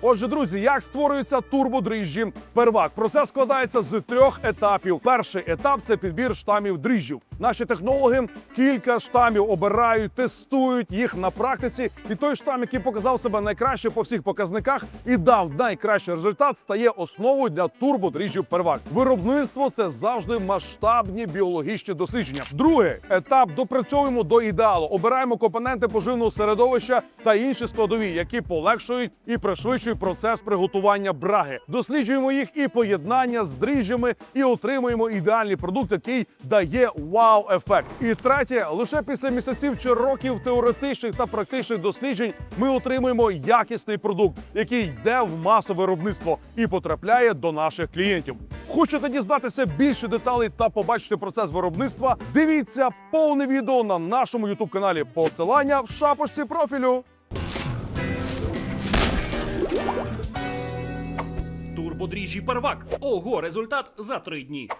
Отже, друзі, як створюються турбодріжджі первак? Процес складається з трьох етапів. Перший етап це підбір штамів дріжджів. Наші технологи кілька штамів обирають, тестують їх на практиці. І той штам, який показав себе найкраще по всіх показниках і дав найкращий результат, стає основою для турбодріжджів первак. Виробництво це завжди масштабні біологічні дослідження. Другий етап допрацьовуємо до ідеалу. Обираємо компоненти поживного середовища та інші складові, які полегшують і пришвидшують процес приготування браги. Досліджуємо їх і поєднання з дріжджами, і отримуємо ідеальний продукт, який дає вау-ефект. І третє, лише після місяців чи років теоретичних та практичних досліджень ми отримуємо якісний продукт, який йде в масове виробництво і потрапляє до наших клієнтів. Хочете дізнатися більше деталей та побачити процес виробництва? Дивіться повне відео на нашому youtube каналі. Посилання в шапочці профілю. Турбодріжджі первак. Ого, результат за три дні.